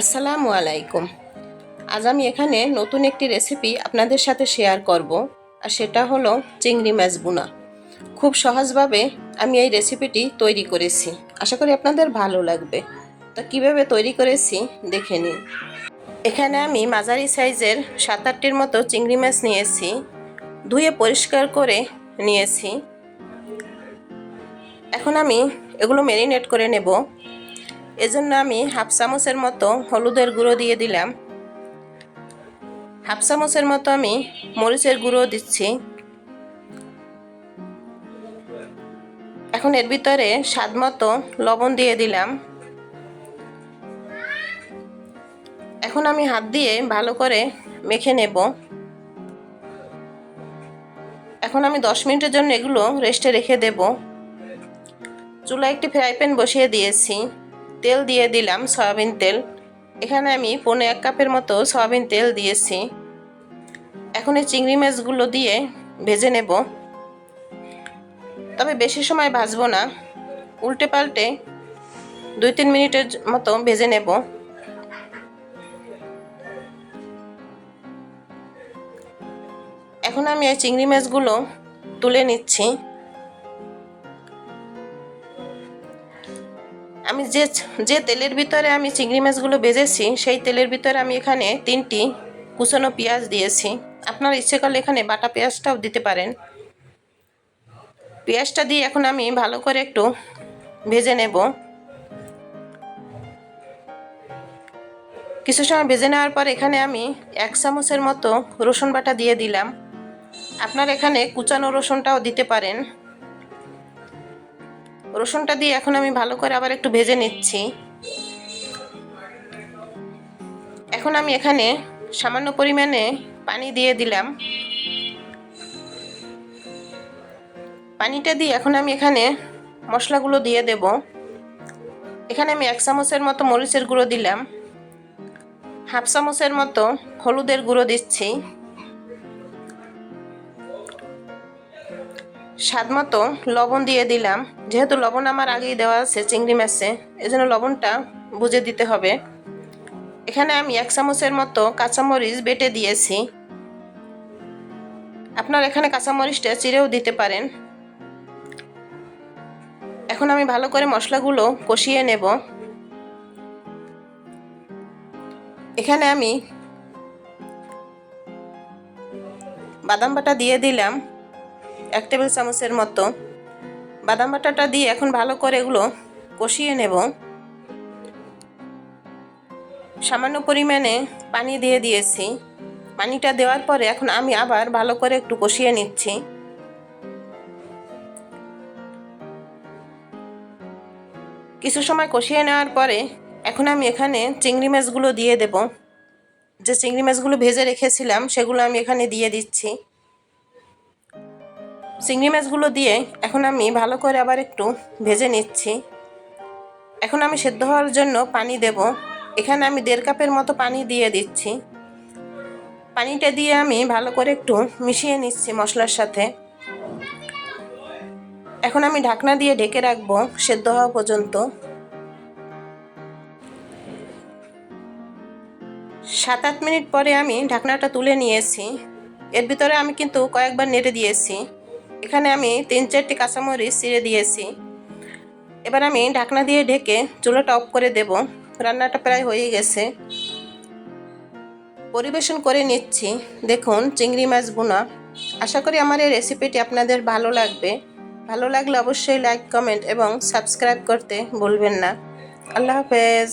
আসসালামু আলাইকুম। আজ আমি এখানে নতুন একটি রেসিপি আপনাদের সাথে শেয়ার করব, আর সেটা হলো চিংড়ি মাছ বুনা খুব সহজভাবে আমি এই রেসিপিটি তৈরি করেছি। আশা করি আপনাদের ভালো লাগবে। তো কীভাবে তৈরি করেছি দেখে নিন। এখানে আমি মাঝারি সাইজের সাত আটটির মতো চিংড়ি মাছ নিয়েছি। ধুয়ে পরিষ্কার করে নিয়েছি। এখন আমি এগুলো ম্যারিনেট করে নেব। এজন্য আমি হাফ চামচের মতো হলুদের গুঁড়ো দিয়ে দিলাম। হাফ চামচের মতো আমি মরিচের গুঁড়ো দিচ্ছি। এখন এর ভিতরে স্বাদ মতো লবণ দিয়ে দিলাম। এখন আমি হাত দিয়ে ভালো করে মেখে নেব। এখন আমি দশ মিনিটের জন্য এগুলো রেস্টে রেখে দেব। চুলা একটি ফ্রাই প্যান বসিয়ে দিয়েছি। তেল দিয়ে দিলাম সয়াবিন তেল। এখানে আমি পনেরো এক কাপের মতো সয়াবিন তেল দিয়েছি। এখন এই চিংড়ি মাছগুলো দিয়ে ভেজে নেব। তবে বেশি সময় ভাজবো না। উল্টে পাল্টে দুই তিন মিনিটের মতো ভেজে নেব। এখন আমি এই চিংড়ি মাছগুলো তুলে নিচ্ছি। যে যে তেলের ভিতরে আমি চিংড়ি মাছগুলো ভেজেছি সেই তেলের ভিতরে আমি এখানে তিনটি কুচনো পেঁয়াজ দিয়েছি। আপনার ইচ্ছে করলে এখানে বাটা পেঁয়াজটাও দিতে পারেন। পেঁয়াজটা দিয়ে এখন আমি ভালো করে একটু ভেজে নেব। কিছু সময় ভেজে নেওয়ার পর এখানে আমি এক চামচের মতো রসুন বাটা দিয়ে দিলাম। আপনার এখানে কুচানো রসুনটাও দিতে পারেন। রসুনটা দিয়ে এখন আমি ভালো করে আবার একটু ভেজে নিচ্ছি। এখন আমি এখানে সামান্য পরিমাণে পানি দিয়ে দিলাম। পানিটা দিয়ে এখন আমি এখানে মশলাগুলো দিয়ে দেব। এখানে আমি এক চামচের মতো মরিচের গুঁড়ো দিলাম। হাফ চামচের মতো হলুদের গুঁড়ো দিচ্ছি। স্বাদ মতো লবণ দিয়ে দিলাম। যেহেতু লবণ আমার আগেই দেওয়া আছে, চিংড়ি মাছে, এজন্য লবণটা বুঝে দিতে হবে। এখানে আমি এক চামচের মতো কাঁচামরিচ বেটে দিয়েছি। আপনার এখানে কাঁচামরিচটা চিরেও দিতে পারেন। এখন আমি ভালো করে মশলাগুলো কষিয়ে নেব। এখানে আমি বাদাম বাটা দিয়ে দিলাম। এক টেবিল চামচের মতো বাদাম বাটাটা দিয়ে এখন ভালো করে এগুলো কষিয়ে নেব। সামান্য পরিমাণে পানি দিয়ে দিয়েছি। পানিটা দেওয়ার পরে এখন আমি আবার ভালো করে একটু কষিয়ে নিচ্ছি। কিছু সময় কষিয়ে নেওয়ার পরে এখন আমি এখানে চিংড়ি মাছগুলো দিয়ে দেব। যে চিংড়ি মাছগুলো ভেজে রেখেছিলাম সেগুলো আমি এখানে দিয়ে দিচ্ছি। চিংড়ি মাছগুলো দিয়ে এখন আমি ভালো করে আবার একটু ভেজে নিচ্ছি। এখন আমি সেদ্ধ হওয়ার জন্য পানি দেব। এখানে আমি দেড় কাপের মতো পানি দিয়ে দিচ্ছি। পানিটা দিয়ে আমি ভালো করে একটু মিশিয়ে নিচ্ছি মশলার সাথে। এখন আমি ঢাকনা দিয়ে ঢেকে রাখব সেদ্ধ হওয়া পর্যন্ত। সাত আট মিনিট পরে আমি ঢাকনাটা তুলে নিয়েছি। এর ভিতরে আমি কিন্তু কয়েকবার নেড়ে দিয়েছি। এখানে আমি তিন চারটি কাঁচামরিচ ছিঁড়ে দিয়েছি। এবার আমি ঢাকনা দিয়ে ঢেকে চুলোটা অফ করে দেব। রান্নাটা প্রায় হয়ে গেছে। পরিবেশন করে নিচ্ছি। দেখুন, চিংড়ি মাছ বোনা আশা করি আমার এই রেসিপিটি আপনাদের ভালো লাগবে। ভালো লাগলে অবশ্যই লাইক, কমেন্ট এবং সাবস্ক্রাইব করতে ভুলবেন না। আল্লাহ হাফেজ।